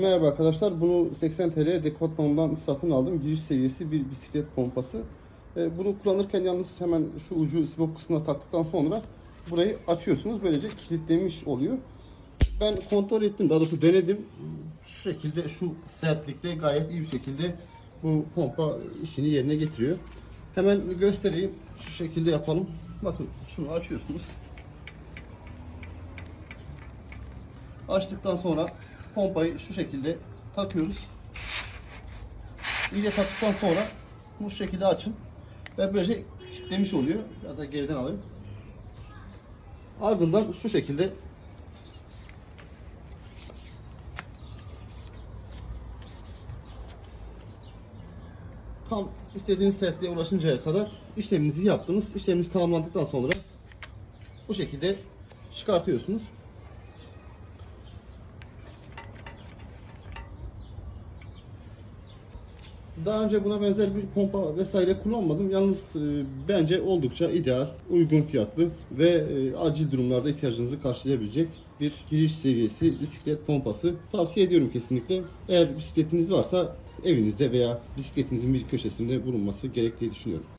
Merhaba arkadaşlar. Bunu 80 TL Decathlon'dan satın aldım. Giriş seviyesi bir bisiklet pompası. E, Bunu kullanırken yalnız hemen şu ucu sibop kısmına taktıktan sonra burayı açıyorsunuz. Böylece kilitlenmiş oluyor. Ben kontrol ettim. Daha doğrusu denedim. Şu şekilde şu sertlikte gayet iyi bir şekilde bu pompa işini yerine getiriyor. Hemen göstereyim. Şu şekilde yapalım. Bakın şunu açıyorsunuz. Açtıktan sonra pompayı şu şekilde takıyoruz. İyice taktıktan sonra bu şekilde açın ve böylece kilitlemiş oluyor. Biraz da geriden alayım. Ardından şu şekilde tam istediğiniz sertliğe ulaşıncaya kadar işleminizi yaptınız. İşleminiz tamamlandıktan sonra bu şekilde çıkartıyorsunuz. Daha önce buna benzer bir pompa vesaire kullanmadım. Yalnız e, bence oldukça ideal, uygun fiyatlı ve e, acil durumlarda ihtiyacınızı karşılayabilecek bir giriş seviyesi bisiklet pompası. Tavsiye ediyorum kesinlikle. Eğer bisikletiniz varsa evinizde veya bisikletinizin bir köşesinde bulunması gerektiği düşünüyorum.